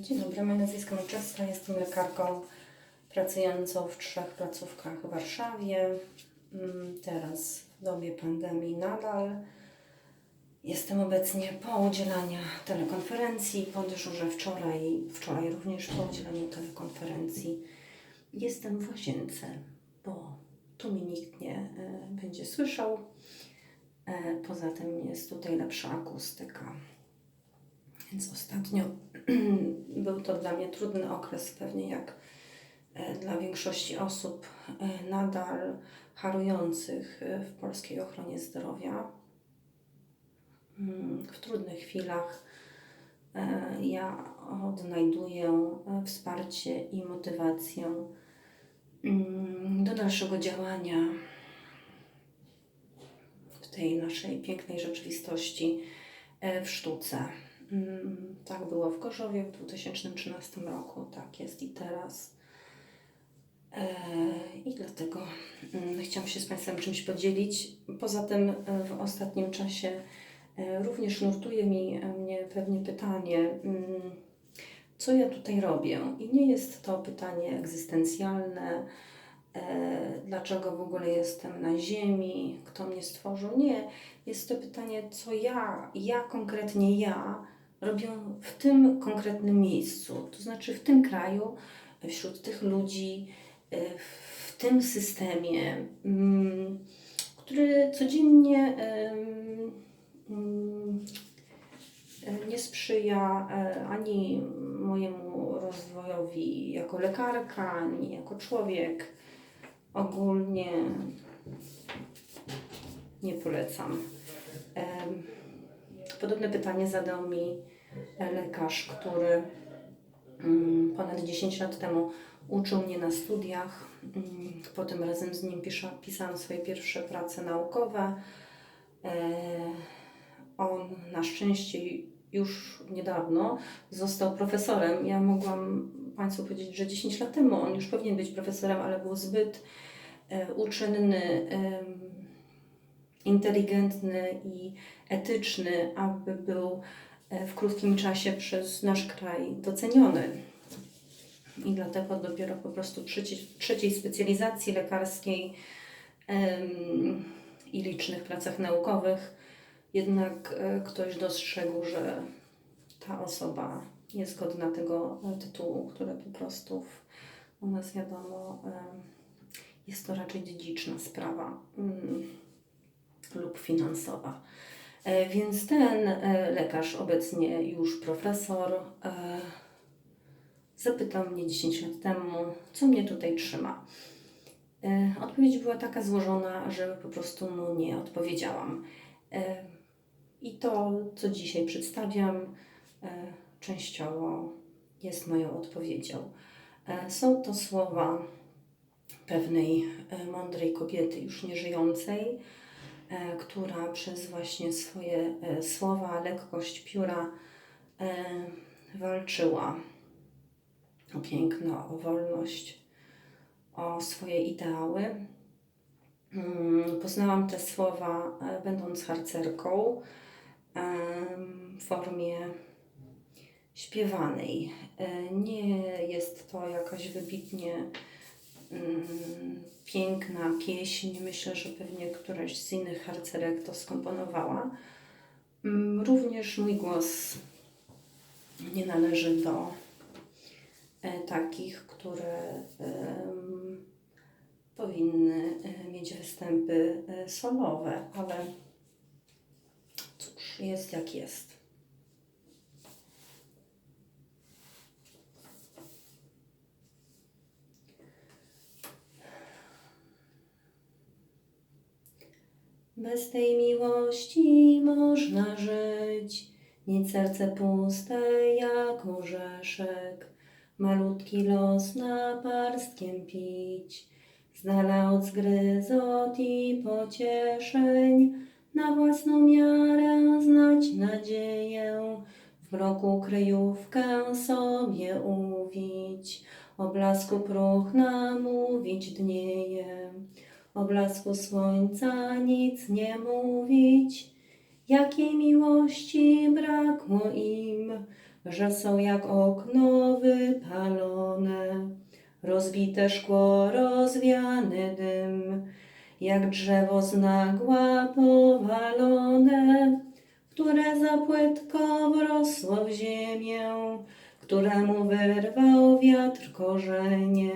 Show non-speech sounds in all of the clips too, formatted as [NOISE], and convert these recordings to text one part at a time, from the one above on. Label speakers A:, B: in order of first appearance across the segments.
A: Dzień dobry, moje nazwisko Milczewska, jestem lekarką pracującą w trzech placówkach w Warszawie. Mm, Teraz w dobie pandemii nadal jestem obecnie po udzielaniu telekonferencji, po dyżurze wczoraj, wczoraj również po udzielaniu telekonferencji. Jestem w łazience, bo tu mi nikt nie e, będzie słyszał. E, Poza tym jest tutaj lepsza akustyka. Więc ostatnio [CLEARS THROAT] był to dla mnie trudny okres, pewnie jak e, dla większości osób e, nadal harujących e, w polskiej ochronie zdrowia. Mm, W trudnych chwilach ja odnajduję wsparcie i motywację mm, do dalszego działania w tej naszej pięknej rzeczywistości w sztuce. Mm, Tak było w Gorzowie w 2013 roku, tak jest i teraz. E, I dlatego mm, chciałam się z Państwem czymś podzielić. Poza tym e, w ostatnim czasie e, również nurtuje mi mnie pewnie pytanie, mm, co ja tutaj robię? I nie jest to pytanie egzystencjalne, dlaczego w ogóle jestem na Ziemi, kto mnie stworzył. Nie, jest to pytanie, co ja, ja konkretnie ja robię w tym konkretnym miejscu, to znaczy w tym kraju, wśród tych ludzi, e, w tym systemie, mm, który codziennie mm, nie sprzyja e, ani mojemu rozwojowi jako lekarka, ani jako człowiek. Ogólnie nie polecam. Podobne pytanie zadał mi e, lekarz, który mm, ponad 10 lat temu uczył mnie na studiach. Mm, Potem razem z nim pisza, pisałam swoje pierwsze prace naukowe. E, On na szczęście już niedawno został profesorem. Ja mogłam Państwu powiedzieć, że 10 lat temu on już powinien być profesorem, ale był zbyt e, uczynny, inteligentny i etyczny, aby był e, w krótkim czasie przez nasz kraj doceniony. I dlatego dopiero po prostu trzeciej, specjalizacji lekarskiej i licznych pracach naukowych jednak e, ktoś dostrzegł, że ta osoba jest godna tego e, tytułu, które po prostu u nas wiadomo jest to raczej dziedziczna sprawa mm, lub finansowa. E, Więc ten e, lekarz, obecnie już profesor, e, zapytał mnie 10 lat temu, co mnie tutaj trzyma. Odpowiedź była taka złożona, że po prostu mu nie odpowiedziałam. I to, co dzisiaj przedstawiam, częściowo jest moją odpowiedzią. Są to słowa pewnej mądrej kobiety, już nieżyjącej, która przez właśnie swoje e, słowa, lekkość pióra e, walczyła o piękno, o wolność, o swoje ideały. Mm, Poznałam te słowa e, będąc harcerką w formie śpiewanej. E, Nie jest to jakaś wybitnie piękna pieśń. Myślę, że pewnie któraś z innych harcerek to skomponowała. Mm, Również mój głos nie należy do e, takich, które powinny e, mieć występy e, solowe, ale cóż, jest jak jest. Bez tej miłości można żyć, mieć serce puste jak orzeszek, malutki los naparstkiem pić, z dala od zgryzot i pocieszeń, na własną miarę znać nadzieję, w mroku kryjówkę sobie uwić, o blasku próg namówić dnieje. O blasku słońca nic nie mówić, jakiej miłości brakło im, że są jak okno wypalone, rozbite szkło, rozwiany dym, jak drzewo z nagła powalone, które zapłytko wrosło w ziemię, któremu wyrwał wiatr korzenie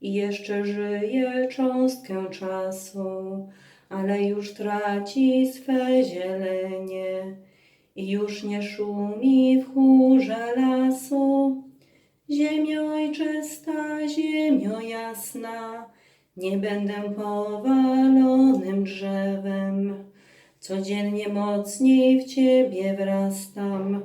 A: i jeszcze żyje cząstkę czasu, ale już traci swe zielenie i już nie szumi w chórze lasu. Ziemio ojczysta, ziemio jasna, nie będę powalonym drzewem. Codziennie mocniej w Ciebie wrastam,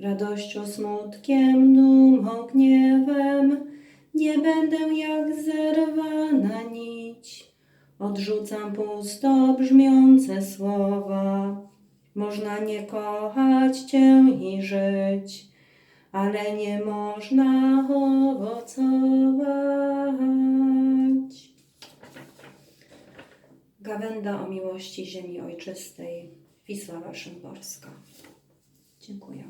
A: radością, smutkiem, dumą, gniewem. Nie będę jak zerwana nić, odrzucam pusto brzmiące słowa. Można nie kochać Cię i żyć, ale nie można owocować. Gawenda o miłości ziemi ojczystej, Wisława Szymborska. Dziękuję.